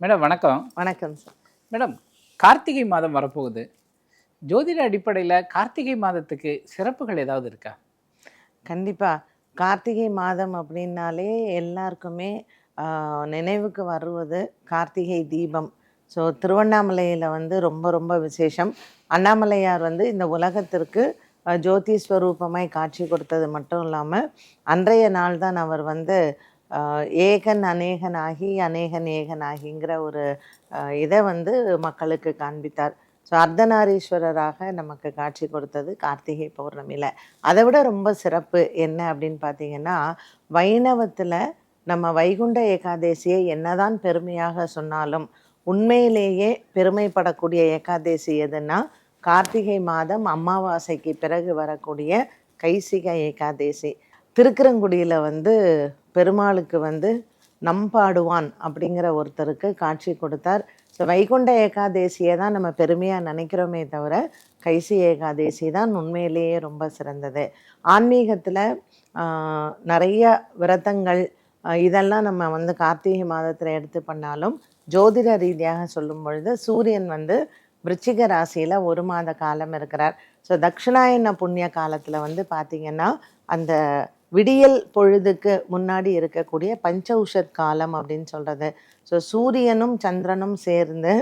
Madam வணக்கம். வணக்கம் sir madam Karthigai மாதம் வரப்போகுது. ஜோதிட அடிப்படையில் கார்த்திகை மாதத்துக்கு சிறப்புகள் ஏதாவது இருக்கா? கண்டிப்பாக கார்த்திகை மாதம் அப்படின்னாலே எல்லாருக்குமே நினைவுக்கு வருவது கார்த்திகை தீபம். ஸோ திருவண்ணாமலையில் வந்து ரொம்ப ரொம்ப விசேஷம். அண்ணாமலையார் வந்து இந்த உலகத்திற்கு ஜோதி ஸ்வரூபமாய் காட்சி கொடுத்தது மட்டும் இல்லாமல் அன்றைய நாள் தான் அவர் வந்து ஏகன் அநேகனாகி ஆகி அநேகன் ஏகன் ஆகிங்கிற ஒரு இதை வந்து மக்களுக்கு காண்பித்தார். ஸோ அர்த்தநாரீஸ்வரராக நமக்கு காட்சி கொடுத்தது கார்த்திகை பௌர்ணமியில். அதை விட ரொம்ப சிறப்பு என்ன அப்படின்னு பார்த்தீங்கன்னா வைணவத்தில் நம்ம வைகுண்ட ஏகாதேசியை என்னதான் பெருமையாக சொன்னாலும் உண்மையிலேயே பெருமைப்படக்கூடிய ஏகாதேசி எதுன்னா கார்த்திகை மாதம் அமாவாசைக்கு பிறகு வரக்கூடிய கைசிக ஏகாதேசி. திருக்குறங்குடியில் வந்து பெருமாளுக்கு வந்து நம்பாடுவான் அப்படிங்கிற ஒருத்தருக்கு காட்சி கொடுத்தார். ஸோ வைகுண்ட ஏகாதேசியை தான் நம்ம பெருமையாக நினைக்கிறோமே தவிர கைசி ஏகாதேசி தான் உண்மையிலேயே ரொம்ப சிறந்தது. ஆன்மீகத்தில் நிறைய விரதங்கள் இதெல்லாம் நம்ம வந்து கார்த்திகை மாதத்தில் எடுத்து பண்ணாலும் ஜோதிட ரீதியாக சொல்லும் பொழுது சூரியன் வந்து விருச்சிக ராசியில் ஒரு மாத காலம் இருக்கிறார். ஸோ தட்சிணாயன புண்ணிய காலத்தில் வந்து பார்த்திங்கன்னா அந்த விடியல் பொழுதுக்கு முன்னாடி இருக்கக்கூடிய பஞ்சௌஷத் காலம் அப்படின்னு சொல்கிறது ஸோ சூரியனும் சந்திரனும் சேர்ந்து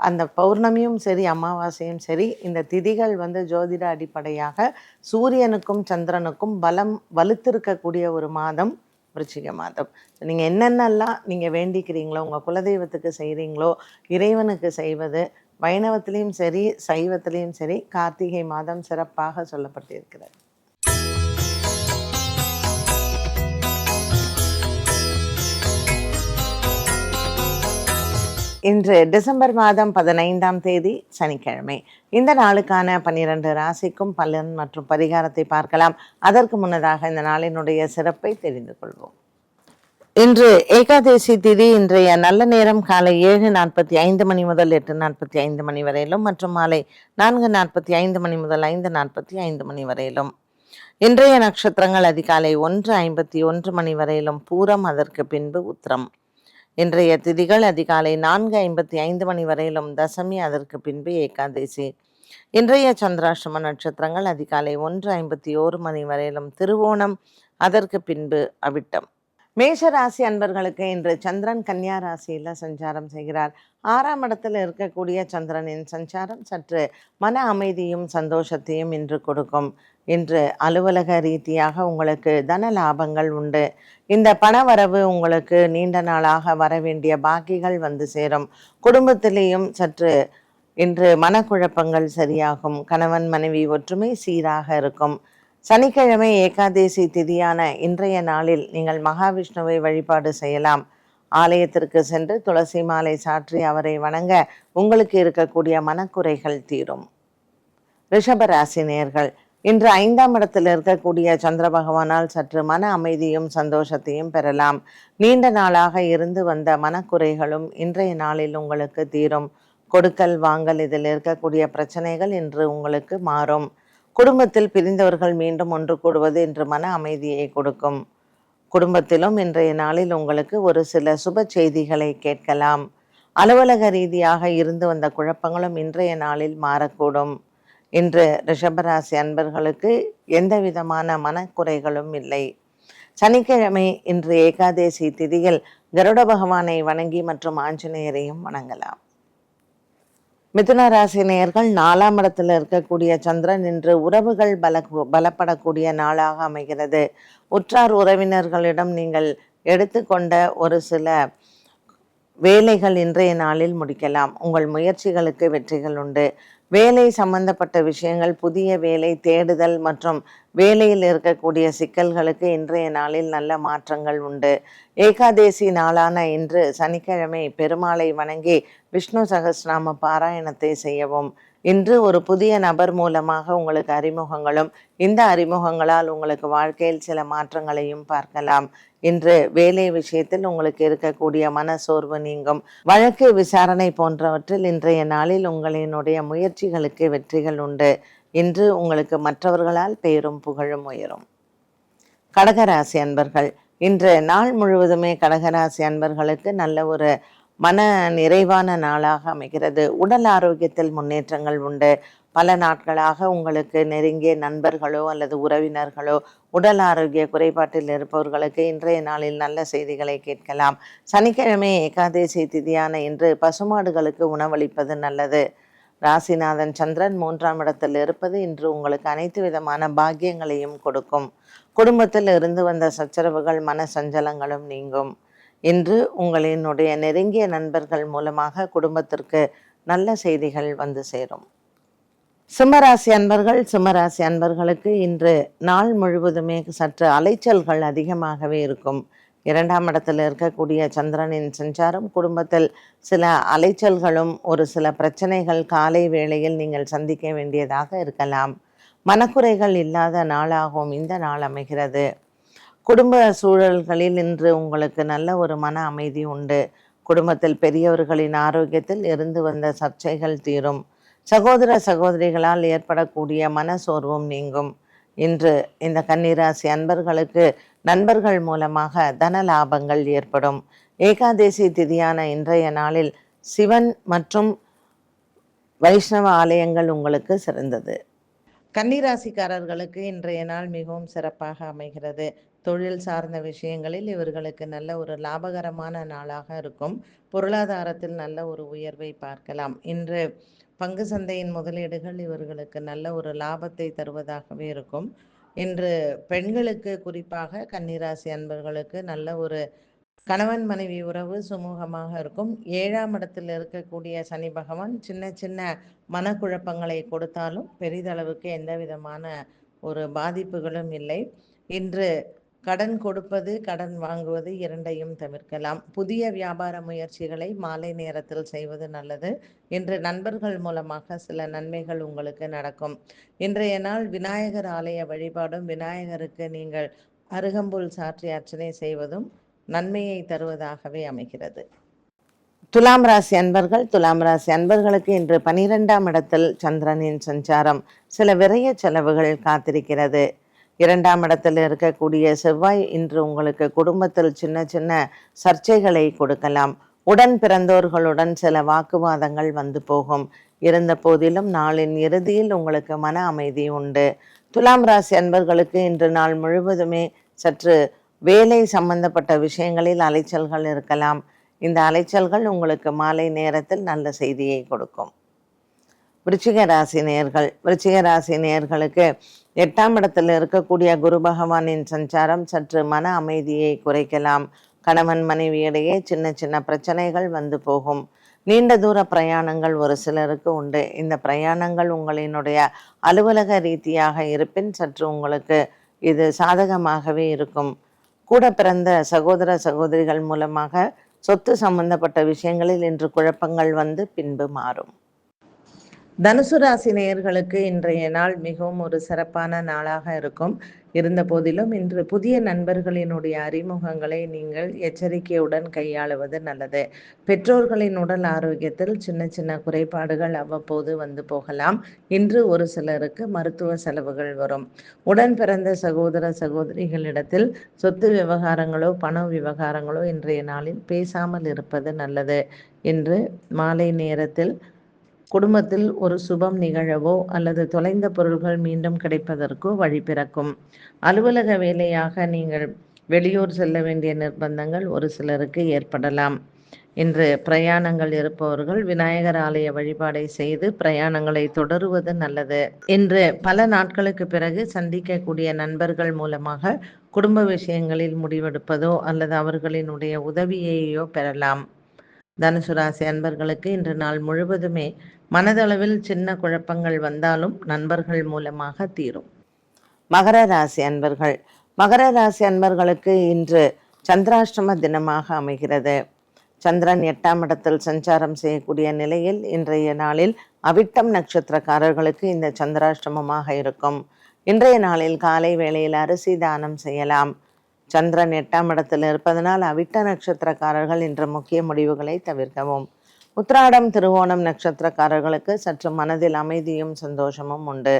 அந்த பௌர்ணமியும் சரி அமாவாசையும் சரி இந்த திதிகள் வந்து ஜோதிட அடிப்படையாக சூரியனுக்கும் சந்திரனுக்கும் பலம் வலுத்திருக்கக்கூடிய ஒரு மாதம் விருச்சிக மாதம். ஸோ நீங்கள் என்னென்னலாம் நீங்கள் வேண்டிக்கிறீங்களோ உங்கள் குலதெய்வத்துக்கு செய்கிறீங்களோ இறைவனுக்கு செய்வது வைணவத்திலையும் சரி சைவத்திலையும் சரி கார்த்திகை மாதம் சிறப்பாக சொல்லப்பட்டிருக்கிறது. இன்று டிசம்பர் மாதம் பதினைந்தாம் தேதி சனிக்கிழமை. இந்த நாளுக்கான பன்னிரண்டு ராசிக்கும் பலன் மற்றும் பரிகாரத்தை பார்க்கலாம். அதற்கு முன்னதாக இந்த நாளினுடைய சிறப்பை தெரிந்து கொள்வோம். இன்று ஏகாதேசி திதி இன்றைய நல்ல நேரம் காலை ஏழு நாற்பத்தி ஐந்து மணி முதல் எட்டு நாற்பத்தி ஐந்து மணி வரையிலும் மற்றும் மாலை நான்கு நாற்பத்தி ஐந்து மணி முதல் ஐந்து நாற்பத்தி ஐந்து மணி வரையிலும். இன்றைய நட்சத்திரங்கள் அதிகாலை ஒன்று ஐம்பத்தி ஒன்று மணி வரையிலும் பூரம் அதற்கு பின்பு உத்திரம். இன்றைய திதிகள் அதிகாலை நான்கு ஐம்பத்தி ஐந்து மணி வரையிலும் தசமி அதற்கு பின்பு ஏகாதேசி. இன்றைய சந்திராஷ்டம நட்சத்திரங்கள் அதிகாலை ஒன்று ஐம்பத்தி ஓரு மணி வரையிலும் திருவோணம் அதற்கு பின்பு அவிட்டம். மேஷ ராசி அன்பர்களுக்கு இன்று சந்திரன் கன்னியா ராசியில் சஞ்சாரம் செய்கிறார். ஆறாம் இடத்தில் இருக்கக்கூடிய சந்திரனின் சஞ்சாரம் சற்று மன அமைதியும் சந்தோஷத்தையும் இன்று கொடுக்கும். இன்று அலுவலக ரீதியாக உங்களுக்கு தன லாபங்கள் உண்டு. இந்த பணவரவு உங்களுக்கு நீண்ட நாளாக வர வேண்டிய பாக்கிகள் வந்து சேரும். குடும்பத்திலேயும் சற்று இன்று மனக்குழப்பங்கள் சரியாகும். கணவன் மனைவி ஒற்றுமை சீராக இருக்கும். சனிக்கிழமை ஏகாதேசி திதியான இன்றைய நாளில் நீங்கள் மகாவிஷ்ணுவை வழிபாடு செய்யலாம். ஆலயத்திற்கு சென்று துளசி மாலை சாற்றி அவரை வணங்க உங்களுக்கு இருக்கக்கூடிய மனக்குறைகள் தீரும். ரிஷபராசி நேர்கள் இன்று ஐந்தாம் இடத்தில் இருக்கக்கூடிய சந்திர பகவானால் சற்று மன அமைதியும் சந்தோஷத்தையும் பெறலாம். நீண்ட நாளாக இருந்து வந்த மனக்குறைகளும் இன்றைய நாளில் உங்களுக்கு தீரும். கொடுக்கல் வாங்கல் இதில் இருக்கக்கூடிய பிரச்சனைகள் இன்று உங்களுக்கு மாறும். குடும்பத்தில் பிரிந்தவர்கள் மீண்டும் ஒன்று கூடுவது என்று மன அமைதியை கொடுக்கும். குடும்பத்திலும் இன்றைய நாளில் உங்களுக்கு ஒரு சில சுப செய்திகளை கேட்கலாம். அலுவலக ரீதியாக இருந்து வந்த குழப்பங்களும் இன்றைய நாளில் மாறக்கூடும். இன்று ரிஷபராசி அன்பர்களுக்கு எந்த விதமான மனக்குறைகளும் இல்லை. சனிக்கிழமை இன்று ஏகாதேசி திதியில் கருட பகவானை வணங்கி மற்றும் ஆஞ்சநேயரையும் வணங்கலாம். மிதுன ராசி நேயர்கள் நாலாம் இடத்துல இருக்கக்கூடிய சந்திரன் இன்று உறவுகள் பல பலப்படக்கூடிய நாளாக அமைகிறது. உற்றார் உறவினர்களிடம் நீங்கள் எடுத்துக்கொண்ட ஒரு சில வேலைகள் இன்றைய நாளில் முடிக்கலாம். உங்கள் முயற்சிகளுக்கு வெற்றிகள் உண்டு. வேலை சம்பந்தப்பட்ட விஷயங்கள் புதிய வேலை தேடுதல் மற்றும் வேலையில் இருக்கக்கூடிய சிக்கல்களுக்கு இன்றைய நாளில் நல்ல மாற்றங்கள் உண்டு. ஏகாதேசி நாளான இன்று சனிக்கிழமை பெருமாளை வணங்கி விஷ்ணு சகஸ்நாம பாராயணத்தை செய்யவும் இன்று ஒரு புதிய நபர் மூலமாக உங்களுக்கு அறிமுகங்களும் இந்த அறிமுகங்களால் உங்களுக்கு வாழ்க்கையில் சில மாற்றங்களையும் பார்க்கலாம். இன்று வேலை விஷயத்தில் உங்களுக்கு இருக்கக்கூடிய மன சோர்வு நீங்கும். வழக்கு விசாரணை போன்றவற்றில் இன்றைய நாளில் உங்களினுடைய முயற்சிகளுக்கு வெற்றிகள் உண்டு. இன்று உங்களுக்கு மற்றவர்களால் பெயரும் புகழும் உயரும். கடகராசி அன்பர்கள் இன்று நாள் முழுவதுமே கடகராசி அன்பர்களுக்கு நல்ல ஒரு மன நிறைவான நாளாக அமைகிறது. உடல் ஆரோக்கியத்தில் முன்னேற்றங்கள் உண்டு. பல நாட்களாக உங்களுக்கு நெருங்கிய நண்பர்களோ அல்லது உறவினர்களோ உடல் ஆரோக்கிய குறைபாட்டில் இருப்பவர்களுக்கு இன்றைய நாளில் நல்ல செய்திகளை கேட்கலாம். சனிக்கிழமை ஏகாதேசி திதியான இன்று பசுமாடுகளுக்கு உணவளிப்பது நல்லது. ராசிநாதன் சந்திரன் மூன்றாம் இடத்தில் இருப்பது இன்று உங்களுக்கு அனைத்து விதமான பாக்கியங்களையும் கொடுக்கும். குடும்பத்தில் இருந்து வந்த சச்சரவுகள் மன சஞ்சலங்களும் நீங்கும். இன்று உங்களினுடைய நெருங்கிய நண்பர்கள் மூலமாக குடும்பத்திற்கு நல்ல செய்திகள் வந்து சேரும். சிம்மராசி அன்பர்கள் சிம்மராசி அன்பர்களுக்கு இன்று நாள் முழுவதுமே சற்று அலைச்சல்கள் அதிகமாகவே இருக்கும். இரண்டாம் இடத்தில் இருக்கக்கூடிய சந்திரனின் சஞ்சாரம் குடும்பத்தில் சில அலைச்சல்களும் ஒரு சில பிரச்சனைகள் காலை வேளையில் நீங்கள் சந்திக்க வேண்டியதாக இருக்கலாம். மனக்குறைகள் இல்லாத நாளாகவும் இந்த நாள் அமைகிறது. குடும்ப சூழல்களில் இன்று உங்களுக்கு நல்ல ஒரு மன அமைதி உண்டு. குடும்பத்தில் பெரியவர்களின் ஆரோக்கியத்தில் இருந்து வந்த சர்ச்சைகள் தீரும். சகோதர சகோதரிகளால் ஏற்படக்கூடிய மன சோர்வும் நீங்கும். இன்று இந்த கன்னிராசி அன்பர்களுக்கு நண்பர்கள் மூலமாக தன லாபங்கள் ஏற்படும். ஏகாதேசி திதியான இன்றைய நாளில் சிவன் மற்றும் வைஷ்ணவ ஆலயங்கள் உங்களுக்கு சிறந்தது. கன்னிராசிக்காரர்களுக்கு இன்றைய நாள் மிகவும் சிறப்பாக அமைகிறது. தொழில் சார்ந்த விஷயங்களில் இவர்களுக்கு நல்ல ஒரு லாபகரமான நாளாக இருக்கும். பொருளாதாரத்தில் நல்ல ஒரு உயர்வை பார்க்கலாம். இன்று பங்கு சந்தையின் முதலீடுகள் இவர்களுக்கு நல்ல ஒரு லாபத்தை தருவதாகவே இருக்கும். இன்று பெண்களுக்கு குறிப்பாக கன்னிராசி அன்பர்களுக்கு நல்ல ஒரு கணவன் மனைவி உறவு சுமூகமாக இருக்கும். ஏழாம் இடத்தில் இருக்கக்கூடிய சனி பகவான் சின்ன சின்ன மனக்குழப்பங்களை கொடுத்தாலும் பெரிதளவுக்கு எந்த விதமான ஒரு பாதிப்புகளும் இல்லை. இன்று கடன் கொடுப்பது கடன் வாங்குவது இரண்டையும் தவிர்க்கலாம். புதிய வியாபார முயற்சிகளை மாலை நேரத்தில் செய்வது நல்லது. இன்று நண்பர்கள் மூலமாக சில நன்மைகள் உங்களுக்கு நடக்கும். இன்றைய நாள் விநாயகர் ஆலய வழிபாடும் விநாயகருக்கு நீங்கள் அருகம்புல் சாற்றி அர்ச்சனை செய்வதும் நன்மையை தருவதாகவே அமைகிறது. துலாம் ராசி அன்பர்கள் துலாம் ராசி அன்பர்களுக்கு இன்று பனிரெண்டாம் இடத்தில் சந்திரனின் சஞ்சாரம். சில விரைய செலவுகள் காத்திருக்கிறது. இரண்டாம் இடத்தில் இருக்கக்கூடிய செவ்வாய் இன்று உங்களுக்கு குடும்பத்தில் சின்ன சின்ன சர்ச்சைகளை கொடுக்கலாம். உடன் பிறந்தோர்களுடன் சில வாக்குவாதங்கள் வந்து போகும். இருந்த போதிலும் நாளின் இறுதியில் உங்களுக்கு மன அமைதி உண்டு. துலாம் ராசி அன்பர்களுக்கு இன்று நாள் முழுவதுமே சற்று வேலை சம்பந்தப்பட்ட விஷயங்களில் அலைச்சல்கள் இருக்கலாம். இந்த அலைச்சல்கள் உங்களுக்கு மாலை நேரத்தில் நல்ல செய்தியை கொடுக்கும். விருச்சிக ராசி நேயர்கள் விருச்சிக ராசி நேயர்களுக்கு எட்டாம் இடத்தில் இருக்கக்கூடிய குரு பகவானின் சஞ்சாரம் சற்று மன அமைதியை குறைக்கலாம். கணவன் மனைவியிடையே சின்ன சின்ன பிரச்சனைகள் வந்து போகும். நீண்ட தூர பிரயாணங்கள் ஒரு சிலருக்கு உண்டு. இந்த பிரயாணங்கள் உங்களினுடைய அலுவலக ரீதியாக இருப்பின் சற்று உங்களுக்கு இது சாதகமாகவே இருக்கும். கூட பிறந்த சகோதர சகோதரிகள் மூலமாக சொத்து சம்பந்தப்பட்ட விஷயங்களில் இன்று குழப்பங்கள் வந்து பின்பு மாறும். தனுசு ராசி நேயர்களுக்கு இன்றைய நாள் மிகவும் ஒரு சிறப்பான நாளாக இருக்கும். இருந்த போதிலும் இன்று புதிய நண்பர்களினுடைய அறிமுகங்களை நீங்கள் எச்சரிக்கையுடன் கையாளுவது நல்லது. பெற்றோர்களின் உடல் ஆரோக்கியத்தில் சின்ன சின்ன குறைபாடுகள் அவ்வப்போது வந்து போகலாம். இன்று ஒரு சிலருக்கு மருத்துவ செலவுகள் வரும். உடன் பிறந்த சகோதர சகோதரிகளிடத்தில் சொத்து விவகாரங்களோ பண விவகாரங்களோ இன்றைய நாளில் பேசாமல் இருப்பது நல்லது. இன்று மாலை நேரத்தில் குடும்பத்தில் ஒரு சுபம் நிகழவோ அல்லது தொலைந்த பொருள்கள் மீண்டும் கிடைப்பதற்கோ வழி பிறக்கும். அலுவலக வேலையாக நீங்கள் வெளியூர் செல்ல வேண்டிய நிர்பந்தங்கள் ஒரு சிலருக்கு ஏற்படலாம். இன்று பிரயாணங்கள் இருப்பவர்கள் விநாயகர் ஆலய வழிபாடை செய்து பிரயாணங்களை தொடருவது நல்லது. இன்று பல நாட்களுக்கு பிறகு சந்திக்கக்கூடிய நண்பர்கள் மூலமாக குடும்ப விஷயங்களில் முடிவெடுப்பதோ அல்லது அவர்களினுடைய உதவியையோ பெறலாம். தனுசு ராசி அன்பர்களுக்கு இன்று நாள் முழுவதுமே மனதளவில் சின்ன குழப்பங்கள் வந்தாலும் நண்பர்கள் மூலமாக தீரும். மகர ராசி அன்பர்கள். மகர ராசி அன்பர்களுக்கு இன்று சந்திராஷ்டம தினமாக அமைகிறது. சந்திரன் எட்டாம் இடத்தில் சஞ்சாரம் செய்யக்கூடிய நிலையில் இன்றைய நாளில் அவிட்டம் நட்சத்திரக்காரர்களுக்கு இந்த சந்திராஷ்டமமாக இருக்கும். இன்றைய நாளில் காலை வேளையில் அரிசி தானம் செய்யலாம். சந்திரன் எட்டாம் இடத்தில் இருப்பதனால் அவிட்ட நட்சத்திரக்காரர்கள் இன்று முக்கிய முடிவுகளை தவிர்க்கவும். உத்ராடம் திருவோணம் நட்சத்திரக்காரர்களுக்கு சற்று மனதில் அமைதியும் சந்தோஷமும் உண்டு.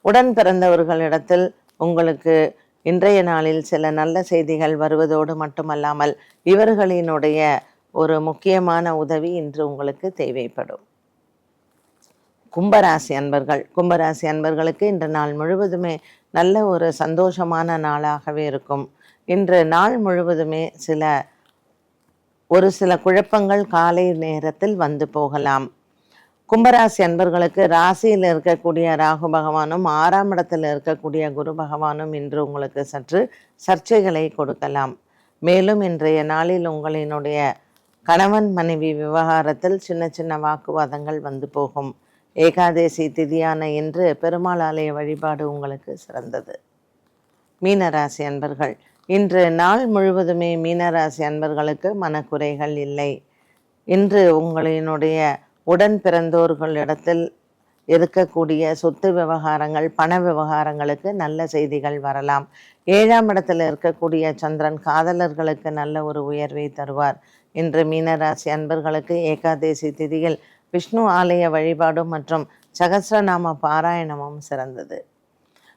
உடன் பிறந்தவர்களிடத்தில் உங்களுக்கு இன்றைய நாளில் சில நல்ல செய்திகள் வருவதோடு மட்டுமல்லாமல் இவர்களினுடைய ஒரு முக்கியமான உதவி இன்று உங்களுக்கு தேவைப்படும். கும்பராசி அன்பர்கள் கும்பராசி அன்பர்களுக்கு இன்று நாள் முழுவதுமே நல்ல ஒரு சந்தோஷமான நாளாகவே இருக்கும். இன்று நாள் முழுவதுமே சில ஒரு சில குழப்பங்கள் காலை நேரத்தில் வந்து போகலாம். கும்பராசி அன்பர்களுக்கு ராசியில் இருக்கக்கூடிய ராகு பகவானும் ஆறாம் இடத்தில் இருக்கக்கூடிய குரு பகவானும் இன்று உங்களுக்கு சற்று சர்ச்சைகளை கொடுக்கலாம். மேலும் இன்றைய நாளில் உங்களினுடைய கணவன் மனைவி விவகாரத்தில் சின்ன சின்ன வாக்குவாதங்கள் வந்து போகும். ஏகாதேசி திதியான இன்று பெருமாள் ஆலய வழிபாடு உங்களுக்கு சிறந்தது. மீனராசி அன்பர்கள் இன்று நாள் முழுவதுமே மீனராசி அன்பர்களுக்கு மனக்குறைகள் இல்லை. இன்று உங்களினுடைய உடன் பிறந்தோர்களிடத்தில் இருக்கக்கூடிய சொத்து விவகாரங்கள் பண விவகாரங்களுக்கு நல்ல செய்திகள் வரலாம். ஏழாம் இடத்தில் இருக்கக்கூடிய சந்திரன் காதலர்களுக்கு நல்ல ஒரு உயர்வை தருவார். இன்று மீனராசி அன்பர்களுக்கு ஏகாதேசி திதியில் விஷ்ணு ஆலய வழிபாடும் மற்றும் சகஸ்ரநாம பாராயணமும் சிறந்தது.